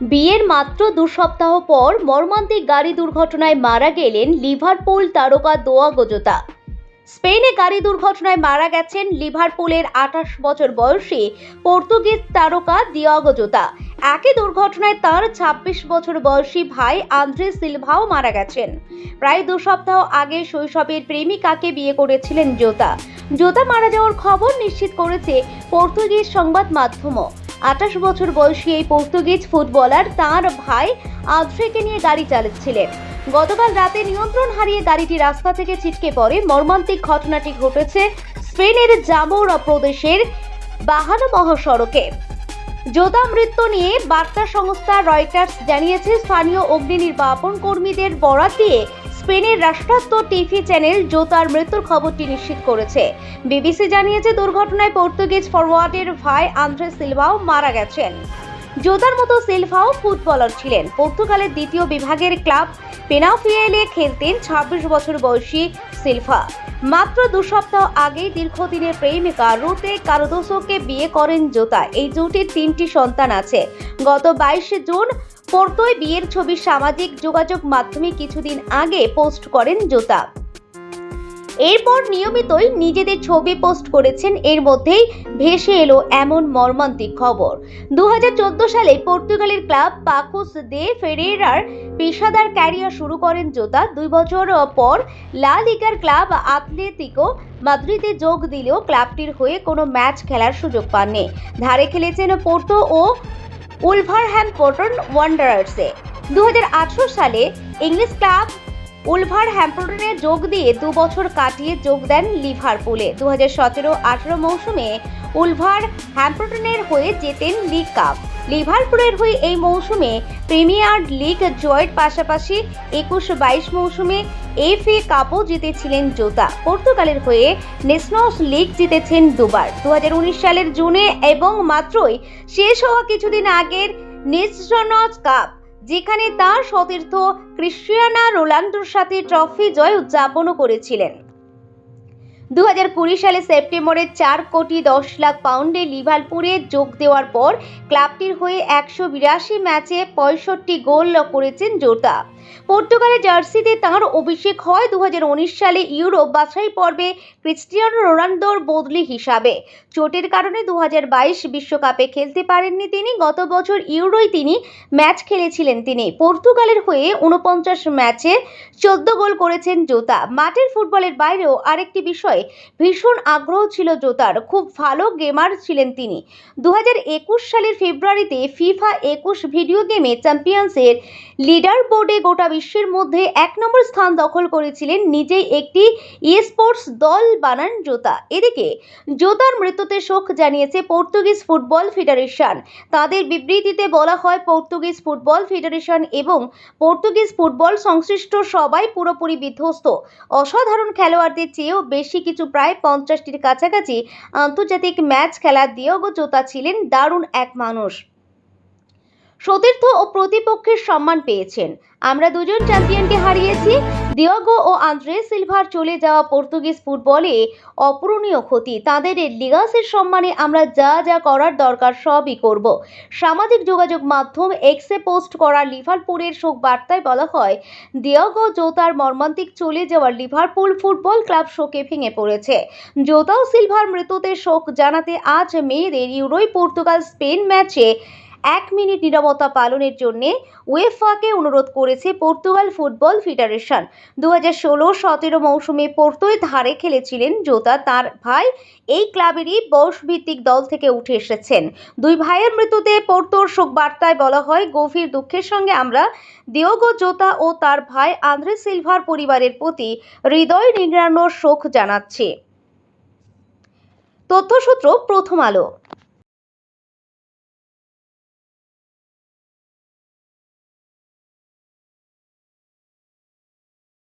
বিয়ের মাত্র দু সপ্তাহ পর মর্মান্তিক গাড়ি দুর্ঘটনায় মারা গেলেন লিভারপুল তারকা দোয়া গোজোতা। স্পেনে গাড়ি দুর্ঘটনায় মারা গেছেন লিভারপুলের আঠাশ বছর বয়সী পর্তুগিজ তারকা দিয়াগো জোতা একই দুর্ঘটনায় তার ২৬ বছর বয়সী ভাই আন্দ্রে সিলভাও মারা গেছেন। প্রায় দু সপ্তাহ আগে শৈশবের প্রেমিকাকে বিয়ে করেছিলেন জোতা। জোতা মারা যাওয়ার খবর নিশ্চিত করেছে পর্তুগিজ সংবাদ মাধ্যমও। আঠাশ বছর বয়সী এই পর্তুগিজ ফুটবলার তার ভাই আদ্রেকে নিয়ে গাড়ি চালাচ্ছিলেন। গতকাল রাতে নিয়ন্ত্রণ হারিয়ে গাড়িটি রাস্তা থেকে ছিটকে পড়ে। মর্মান্তিক ঘটনাটি ঘটেছে স্পেনের জামোরা প্রদেশের বাহানা মহাসড়কে। যোধা মৃত্যু নিয়ে বার্তা সংস্থা রয়টার্স জানিয়েছে, স্থানীয় অগ্নি নির্বাপন কর্মীদের বরাত দিয়ে স্পেনের রাষ্ট্রায়ত্ত টিভি চ্যানেল জোতার মৃত্যুর খবরটি নিশ্চিত করেছে। বিবিসি জানিয়েছে দুর্ঘটনায় পর্তুগিজ ফরওয়ার্ডের ভাই আন্দ্রে সিলভাও মারা গেছেন। জোতার মতো সিলভাও ফুটবলার ছিলেন। পর্তুগালের দ্বিতীয় বিভাগের ক্লাব পেনাফিয়েলে খেলতেন ছাব্বিশ বছর বয়সী সিলভা। মাত্র দু সপ্তাহ আগেই দীর্ঘদিনের প্রেমিকা রুতে কারদোসোকে বিয়ে করেন জোতা। এই জুটির তিনটি সন্তান আছে। গত বাইশে জুন পোর্তোয় বিয়ের ছবি সামাজিক যোগাযোগ মাধ্যমে কিছুদিন আগে পোস্ট করেন জোতা। এরপর নিয়মিতই নিজেদের ছবি পোস্ট করেছেন। এর মধ্যেই ভেসে এলো এমন মর্মান্তিক খবর। দু হাজার চোদ্দ সালে পর্তুগালের ক্লাব পাকুস দে ফেরেরার পেশাদার ক্যারিয়ার শুরু করেন জোতা। দুই বছর পর লা লিগার ক্লাব আতলেতিকো মাদ্রিদে যোগ দিলেও ক্লাবটির হয়ে কোনো ম্যাচ খেলার সুযোগ পাননি। ধারে খেলেছেন পোর্তো ও উলভারহ্যামপটন ওয়ান্ডারার্সে। দু হাজার আঠারো সালে ইংলিশ ক্লাব উলভার হ্যাম্পটনে যোগ দিয়ে দু বছর কাটিয়ে যোগ দেন লিভারপুলে। দু হাজার সতেরো আঠেরো মৌসুমে উলভার হ্যাম্পটনের হয়ে জেতেন লিগ কাপ। লিভারপুলের হয়ে এই মৌসুমে প্রিমিয়ার লিগ জয়ের পাশাপাশি একুশ বাইশ মৌসুমে এফ এ কাপও জিতেছিলেন জোতা। পর্তুগালের হয়ে নেশনস লিগ জিতেছেন দুবার। দু হাজার উনিশ সালের জুনে এবং মাত্রই শেষ হওয়া কিছুদিন আগের নেশনস কাপ। যেখানে তার সতীর্থ ক্রিস্টিয়ানা রোনাল্ডোর সাথে ট্রফি জয় উদযাপনও করেছিলেন। দু হাজার কুড়ি সালে সেপ্টেম্বরে চার কোটি দশ লাখ পাউন্ডে লিভারপুলে যোগ দেওয়ার পর ক্লাবটির হয়ে একশো বিরাশি ম্যাচে পঁয়ষট্টি গোল করেছেন জোতা পর্তুগালের জার্সিতে তাঁর অভিষেক হয় দু হাজার উনিশ সালে ইউরোপ বাছাই পর্বে ক্রিস্টিয়ানো রোনালদোর বদলি হিসাবে। চোটের কারণে দু বিশ্বকাপে খেলতে পারেননি তিনি, গত বছর ইউরোয় তিনি ম্যাচ খেলেছিলেন তিনি। পর্তুগালের হয়ে উনপঞ্চাশ ম্যাচে চোদ্দ গোল করেছেন জোতা। মাঠের ফুটবলের বাইরেও আরেকটি বিষয়ে ভীষণ আগ্রহ ছিল জোতার। খুব ভালো গেমার ছিলেন তিনি। দু হাজার একুশ সালের ফেব্রুয়ারিতে ফিফা একুশ ভিডিও গেমে চ্যাম্পিয়ন্সের লিডার বোর্ডে গোটা বিশ্বের মধ্যে এক নম্বর স্থান দখল করেছিলেন নিজেই একটি ই স্পোর্টস দল বানান জোতা। এদিকে, জোতার মৃত্যুতে শোক জানিয়েছে পর্তুগিজ ফুটবল ফেডারেশন। তাদের বিবৃতিতে বলা হয়, পর্তুগিজ ফুটবল ফেডারেশন এবং পর্তুগিজ ফুটবল সংশ্লিষ্ট সবাই পুরোপুরি বিধ্বস্ত। অসাধারণ খেলোয়াড়দের চেয়েও বেশি কিছু প্রায় পঞ্চাশটির কাছাকাছি আন্তর্জাতিক ম্যাচ খেলা দিয়েও জোতা ছিলেন দারুণ এক মানুষ। সতীর্থ ও প্রতিপক্ষের সম্মান পেয়েছেন। আমরা দুজন চ্যাম্পিয়নকে হারিয়েছি। দিয়াগো ও আন্দ্রে সিলভার চলে যাওয়া পর্তুগিজ ফুটবলে অপূরণীয় ক্ষতি। তাদের লিগাসের সম্মানে আমরা যা যা করার দরকার সবই করব। সামাজিক যোগাযোগ মাধ্যম এক্সে পোস্ট করা লিভারপুলের শোক বার্তায় বলা হয় দিয়াগো জোতার মর্মান্তিক চলে যাওয়ার লিভারপুল ফুটবল ক্লাব শোকে ভেঙে পড়েছে। জোতা ও সিলভার মৃত্যুতে শোক জানাতে আজ মেয়েদের ইউরোই পর্তুগাল স্পেন ম্যাচে এক মিনিট নীরবতা পালনের জন্য ওয়েফাকে অনুরোধ করেছে পর্তুগাল ফুটবল ফেডারেশন। দু হাজার ষোলো সতেরো মৌসুমে পোর্তোয় ধারে খেলেছিলেন জোতা। তার ভাই এই ক্লাবেরই বয়সভিত্তিক দল থেকে উঠে এসেছেন। দুই ভাইয়ের মৃত্যুতে পোর্তোর শোক বার্তায় বলা হয়, গভীর দুঃখের সঙ্গে আমরা দিওগো জোতা ও তার ভাই আন্দ্রে সিলভার পরিবারের প্রতি হৃদয় নিংড়ানোর শোক জানাচ্ছি। তথ্যসূত্র প্রথম আলো।